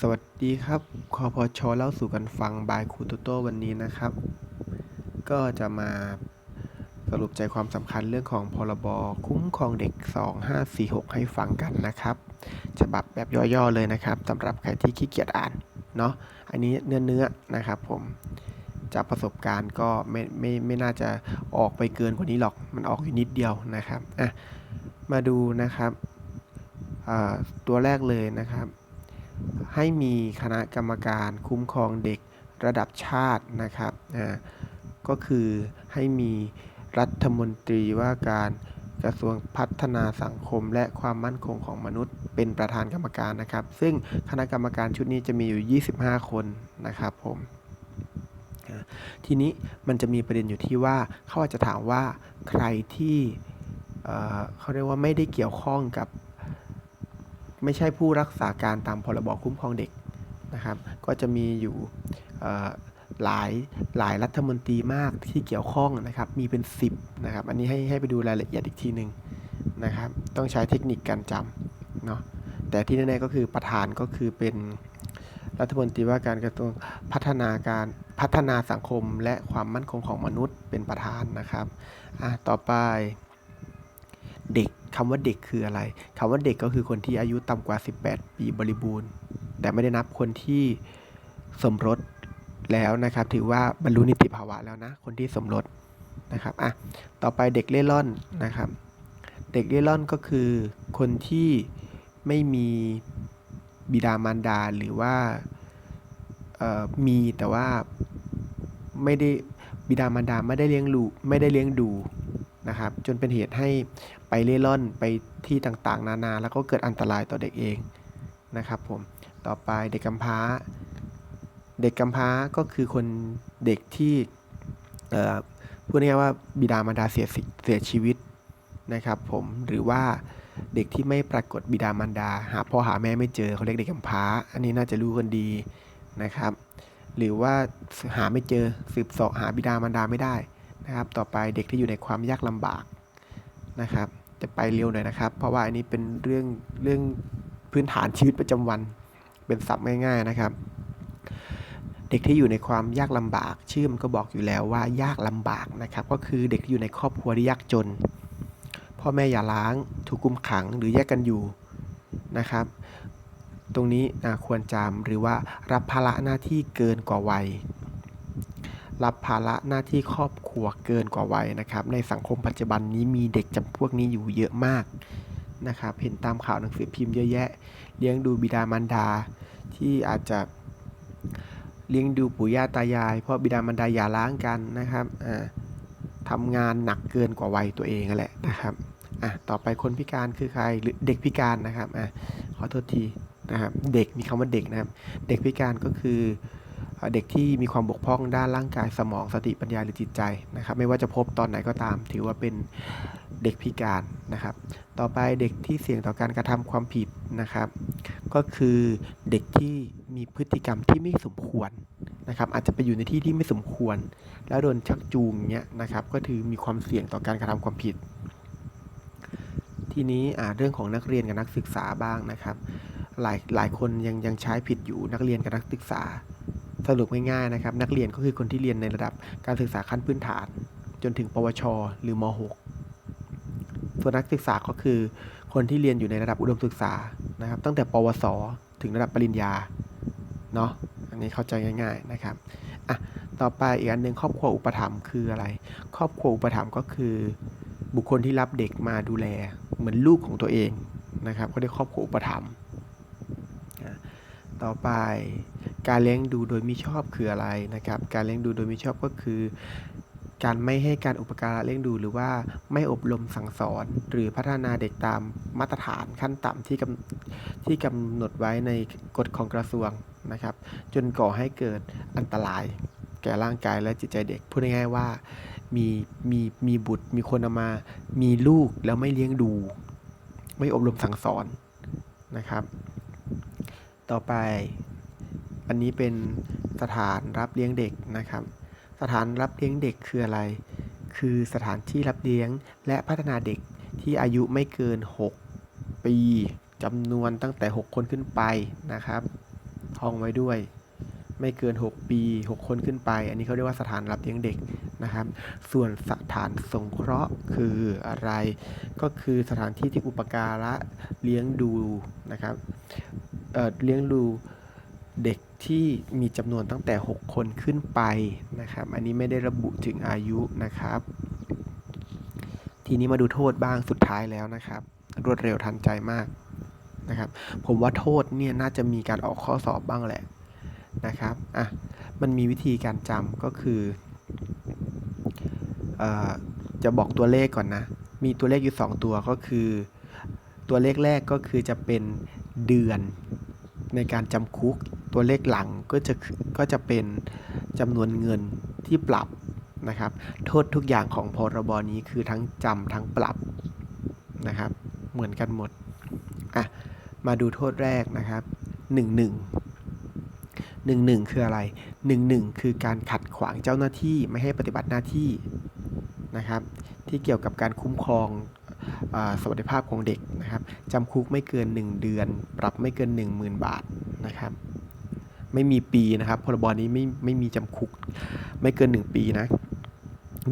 สวัสดีครับคอพชเล่าสู่กันฟังบายครูโตโต้วันนี้นะครับ ก็จะมาสรุปใจความสำคัญเรื่องของพรบคุ้มครองเด็ก 2546 ให้ฟังกันนะครับฉบับแบบย่อๆเลยนะครับสำหรับใครที่ขี้เกียจอ่านเนาะอันนี้เนื้อๆนะครับผมจากประสบการณ์ก็ไม่ไม่ไม่น่าจะออกไปเกินกว่านี้หรอกมันออกอยู่นิดเดียวนะครับอะมาดูนะครับตัวแรกเลยนะครับ ให้มีคณะกรรมการคุ้มครองเด็กระดับชาตินะครับอ่าก็คือให้มีรัฐมนตรีว่าการกระทรวงพัฒนาสังคมและความมั่นคงของมนุษย์ เป็นประธานกรรมการนะครับ ซึ่งคณะกรรมการชุดนี้จะมีอยู่ 25 คนนะครับผมทีนี้มันจะมีประเด็นอยู่ที่ว่าเขาอาจจะถามว่าใครที่เอ่อเขาเรียกว่าไม่ได้เกี่ยวข้องกับ ไม่ใช่ผู้รักษาการตามพรบคุ้มครองเด็กนะครับ ก็จะมีอยู่หลายหลายรัฐมนตรีมากที่เกี่ยวข้องนะครับ มีเป็น 10นะครับ อันนี้ให้ให้ไปดูรายละเอียดอีกทีหนึ่งนะครับ ต้องใช้เทคนิคการจำเนาะ แต่ที่แน่ๆก็คือประธานก็คือเป็นรัฐมนตรีว่าการกระทรวงพัฒนาการพัฒนาสังคมและความมั่นคงของมนุษย์เป็นประธานนะครับ อะ ต่อไป คำว่าเด็กคืออะไรคำว่าเด็กก็คือคนที่อายุต่ำกว่า 18 ปีบริบูรณ์ แต่ไม่ได้นับคนที่สมรสแล้วนะครับ ถือว่าบรรลุนิติภาวะแล้วนะ คนที่สมรสนะครับอะต่อไปเด็กเล่ร่อนนะครับ เด็กเล่ร่อนก็คือคนที่ไม่มีบิดามารดาหรือว่ามีแต่ว่าไม่ได้บิดามารดาไม่ได้เลี้ยงลูไม่ได้เลี้ยงดู นะครับ จนเป็นเหตุให้ไปเล่ร่อนไปที่ต่างๆ นานา แล้วก็เกิดอันตรายต่อเด็กเองนะครับผม ต่อไปเด็กกำพร้า เด็กกำพร้าก็คือคนเด็กที่เอ่อพูดง่ายๆว่าบิดามารดาเสียสิเสียชีวิตนะครับผมหรือว่าเด็กที่ไม่ปรากฏบิดามารดา หาพ่อหาแม่ไม่เจอเขาเรียกเด็กกำพร้า อันนี้น่าจะรู้กันดีนะครับ หรือว่าหาไม่เจอสืบสาะหาบิดามารดาไม่ได้ นะครับ ต่อไปเด็กที่อยู่ในความยากลำบากนะครับ จะไปเร็วหน่อยนะครับ เพราะว่าอันนี้เป็นเรื่องเรื่องพื้นฐานชีวิตประจำวัน เป็นศัพท์ง่าย ๆนะครับ เด็กที่อยู่ในความยากลำบาก ชื่อมันก็บอกอยู่แล้วว่ายากลำบากนะครับ ก็คือเด็กที่อยู่ในครอบครัวที่ยากจน พ่อแม่อย่าล้างถูกกุมขังหรือแยกกันอยู่นะครับ ตรงนี้ควรจำหรือว่ารับภาระหน้าที่เกินกว่าวัย รับภาระหน้าที่ครอบครัวเกินกว่าวัยนะครับ ในสังคมปัจจุบันนี้มีเด็กจำพวกนี้อยู่เยอะมากนะครับ เห็นตามข่าวหนังสือพิมพ์เยอะแยะ เลี้ยงดูบิดามารดาที่อาจจะเลี้ยงดูปู่ย่าตายาย เพราะบิดามารดาอย่าล้างกันนะครับอ่าทำงานหนักเกินกว่าวัยตัวเองนั่นแหละนะครับอะต่อไปคนพิการคือใครหรือเด็กพิการนะครับอะขอโทษทีนะครับเด็กมีคำว่าเด็กนะครับ เด็กพิการก็คือ เด็กที่มีความบกพร่องด้านร่างกายสมองสติปัญญาหรือจิตใจนะครับ ไม่ว่าจะพบตอนไหนก็ตาม ถือว่าเป็นเด็กพิการนะครับ ต่อไปเด็กที่เสี่ยงต่อการกระทำความผิดนะครับ ก็คือเด็กที่มีพฤติกรรมที่ไม่สมควรนะครับ อาจจะไปอยู่ในที่ที่ไม่สมควร แล้วโดนชักจูงเนี้ยนะครับ ก็ถือมีความเสี่ยงต่อการกระทำความผิด ทีนี้เรื่องของนักเรียนกับนักศึกษาบ้างนะครับ หลายหลายคนยังยังใช้ผิดอยู่นักเรียนกับนักศึกษา สรุปง่ายๆนะครับ นักเรียนก็คือคนที่เรียนในระดับการศึกษาขั้นพื้นฐาน จนถึง ปวช หรือม .6 ส่วนนักศึกษาก็คือ คนที่เรียนอยู่ในระดับอุดมศึกษานะครับ ตั้งแต่ ปวส ถึงระดับปริญญาเนาะอันนี้เข้าใจง่ายๆนะครับอะต่อไปอีกอันหนึ่งครอบครัวอุปถัมภ์คืออะไร ครอบครัวอุปถัมภ์ก็คือ บุคคลที่รับเด็กมาดูแลเหมือนลูกของตัวเองนะครับก็เรียกครอบครัวอุปถัมภ์อะต่อไป การเลี้ยงดูโดยมิชอบคืออะไรนะครับ การเลี้ยงดูโดยมิชอบก็คือ การไม่ให้การอุปการะเลี้ยงดูหรือว่าไม่อบรมสั่งสอน หรือพัฒนาเด็กตามมาตรฐานขั้นต่ำที่กำที่กำหนดไว้ในกฎของกระทรวงนะครับ จนก่อให้เกิดอันตราย แก่ร่างกายและจิตใจเด็กพูดง่ายๆว่ามีมีมีบุตรมีคนามา มีลูกแล้วไม่เลี้ยงดู ไม่อบรมสั่งสอนนะครับ ต่อไป อันนี้เป็นสถานรับเลี้ยงเด็กนะครับ สถานรับเลี้ยงเด็กคืออะไร คือสถานที่รับเลี้ยงและพัฒนาเด็กที่อายุไม่เกิน 6 ปีจำนวนตั้งแต่ 6 คนขึ้นไปนะครับท่องไว้ด้วย ไม่เกิน 6 ปี 6 คนขึ้นไป อันนี้เขาเรียกว่าสถานรับเลี้ยงเด็กนะครับ ส่วนสถานสงเคราะห์คืออะไร ก็คือสถานที่ที่อุปการะเลี้ยงดูนะครับเเลี้ยงดู เด็กที่มีจำนวนตั้งแต่ 6 คนขึ้นไปนะครับ อันนี้ไม่ได้ระบุถึงอายุนะครับ ทีนี้มาดูโทษบ้างสุดท้ายแล้วนะครับ รวดเร็วทันใจมากนะครับ ผมว่าโทษเนี่ยน่าจะมีการออกข้อสอบบ้างแหละนะครับอะมันมีวิธีการจำก็คืออจะบอกตัวเลขก่อนนะ มีตัวเลขอยู่ 2 ตัวก็คือ ตัวเลขแรกก็คือจะเป็นเดือนในการจำคุก ตัวเลขหลังก็จะก็จะเป็นจำนวนเงินที่ปรับนะครับ โทษทุกอย่างของพรบนี้คือทั้งจำทั้งปรับนะครับ เหมือนกันหมดอะมาดูโทษแรกนะครับ 1 1 1 1 คืออะไร 1 1 คือการขัดขวางเจ้าหน้าที่ไม่ให้ปฏิบัติหน้าที่นะครับ ที่เกี่ยวกับการคุ้มครองอสวัสดิภาพของเด็กนะครับจำคุกไม่เกิน 1 เดือน ปรับไม่เกิน 10,000 บาทนะครับ ไม่มีปีนะครับพรบนี้ไม่ไม่มีจำคุกไม่เกิน 1 ปีนะ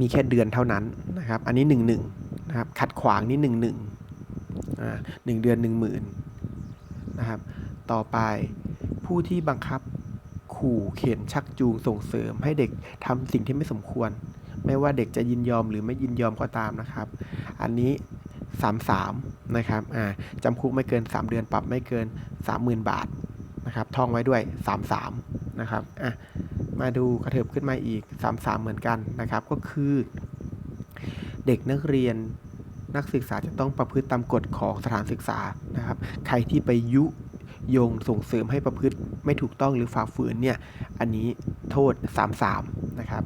มีแค่เดือนเท่านั้นนะครับ อันนี้ 1 1นะครับขัดขวางนี่ 1 1อ่าหนึ่งเดือน 10,000นะครับ ต่อไปผู้ที่บังคับขู่เข็นชักจูงส่งเสริม ให้เด็กทำสิ่งที่ไม่สมควร ไม่ว่าเด็กจะยินยอมหรือไม่ยินยอมก็ตามนะครับ อันนี้33นะครับอ่าจำคุกไม่เกิน 3 เดือนปรับไม่เกิน 30,000 บาท นะครับท่องไว้ด้วย 33 นะครับอะมาดูกระเถิบขึ้นมาอีก 33 เหมือนกันนะครับ ก็คือ เด็กนักเรียนนักศึกษาจะต้องประพฤติตามกฎของสถานศึกษานะครับ ใครที่ไปยุยงส่งเสริมให้ประพฤติไม่ถูกต้องหรือฝ่าฝืนเนี่ย อันนี้โทษ 33 นะครับ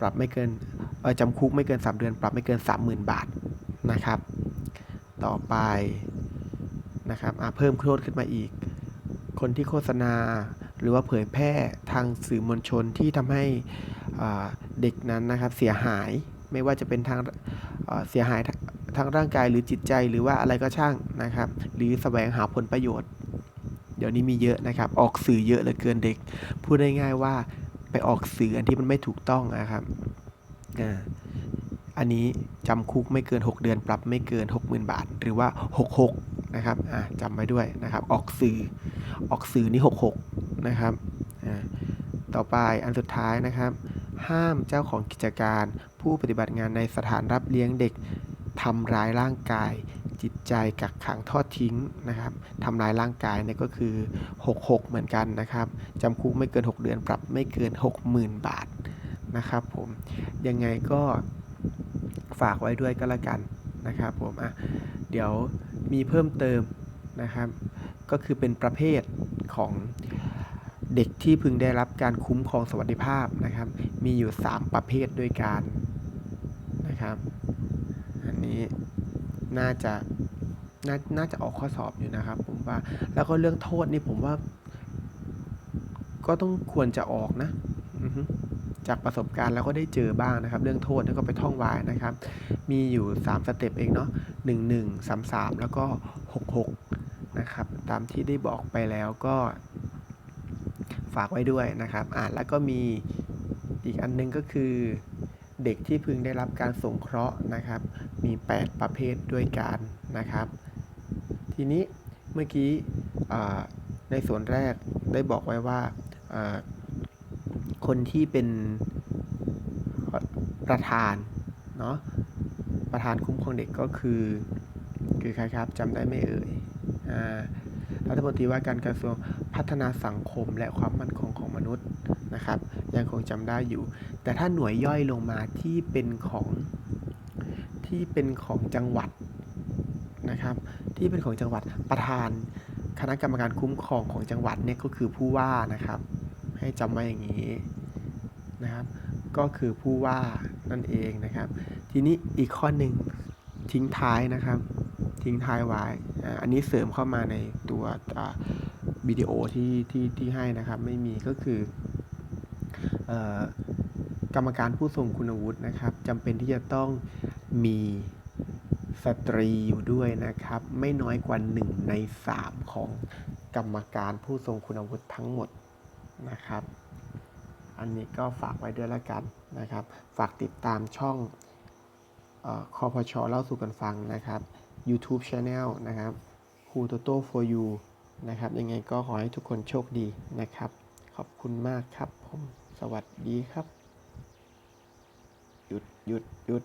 ปรับไม่เกินจำคุกไม่เกิน 3 เดือน ปรับไม่เกิน 30,000 บาทนะครับ ต่อไปนะครับอะเพิ่มโทษขึ้นมาอีก คนที่โฆษณา หรือว่าเผยแพร่ทางสื่อมวลชนที่ทำให้เด็กนั้นนะครับเสียหายไม่ว่าจะเป็นทางเอ่อเสียหายทางร่างกายหรือจิตใจหรือว่าอะไรก็ช่างนะครับ หรือแสวงหาผลประโยชน์ เดี๋ยวนี้มีเยอะนะครับ ออกสื่อเยอะเหลือเกินเด็ก พูดได้ง่ายว่าไปออกสื่ออันที่มันไม่ถูกต้องนะครับอันนี้จำคุกไม่เกิน 6 เดือนปรับไม่เกิน 60,000 บาท หรือว่า 66 นะครับอ่าจำไว้ด้วยนะครับ ออกสื่อออกสื่อนี่66 นะครับอ่าต่อไปอันสุดท้ายนะครับ ห้ามเจ้าของกิจการผู้ปฏิบัติงานในสถานรับเลี้ยงเด็กทำร้ายร่างกาย จิตใจกักขังทอดทิ้งนะครับทำร้ายร่างกายเนี่ยก็คือ 66 เหมือนกันนะครับจำคุกไม่เกิน 6 เดือน ปรับไม่เกิน 60,000 บาทนะครับผมยังไงก็ฝากไว้ด้วยก็แล้วกันนะครับผมอะเดี๋ยว มีเพิ่มเติมนะครับ ก็คือเป็นประเภทของเด็กที่พึงได้รับการคุ้มครองสวัสดิภาพนะครับ มีอยู่ 3 ประเภทด้วยกันนะครับ อันนี้น่าจะนาน่าจะออกข้อสอบอยู่นะครับ ผมว่า แล้วก็เรื่องโทษนี่ผมว่า ก็ต้องควรจะออกนะจากประสบการณ์แล้วก็ได้เจอบ้างนะครับ เรื่องโทษแล้วก็ไปท่องไว้นะครับ มีอยู่ 3 สเต็ปเองเนาะ 1 1 3 3 แล้วก็ 66 นะครับ ตามที่ได้บอกไปแล้วก็ฝากไว้ด้วยนะครับ อ่าแล้วก็มีอีกอันนึงก็คือเด็กที่พึงได้รับการสงเคราะห์นะครับ มี 8 ประเภทด้วยกันนะครับ ทีนี้เมื่อกี้ในส่วนแรกได้บอกไว้ว่าคนที่เป็นประธานเนาะ ประธานคุ้มครองเด็กก็คือ คือใครครับจำได้ไหมเอ่ยอ่ารัฐมนตรีว่าการกระทรวงพัฒนาสังคมและความมั่นคงของมนุษย์นะครับ ยังคงจำได้อยู่ แต่ถ้าหน่วยย่อยลงมาที่เป็นของที่เป็นของจังหวัดนะครับ ที่เป็นของจังหวัดประธาน คณะกรรมการคุ้มครองของจังหวัดเนี่ยก็คือผู้ว่านะครับ ให้จำไว้อย่างนี้นะครับ ก็คือผู้ว่านั่นเองนะครับ ทีนี้อีกข้อหนึ่งทิ้งท้ายนะครับ ทิ้งท้ายไว้อันนี้เสริมเข้ามาในตัววิดีโอที่ที่ที่ให้นะครับ ไม่มีก็คืออกรรมการผู้ทรงคุณวุฒินะครับจำเป็นที่จะต้องมีสตรีอยู่ด้วยนะครับ ไม่น้อยกว่า 1 ใน 3 ของกรรมการผู้ทรงคุณวุฒิทั้งหมดนะครับ อันนี้ก็ฝากไว้ด้วยแล้วกันนะครับ ฝากติดตามช่อง คอพชเล่าสู่กันฟังนะครับ YouTube Channel นะครับครูโตโต้ for you นะครับยังไงก็ขอให้ทุกคนโชคดีนะครับ ขอบคุณมากครับผม สวัสดีครับ หยุดหยุดหยุด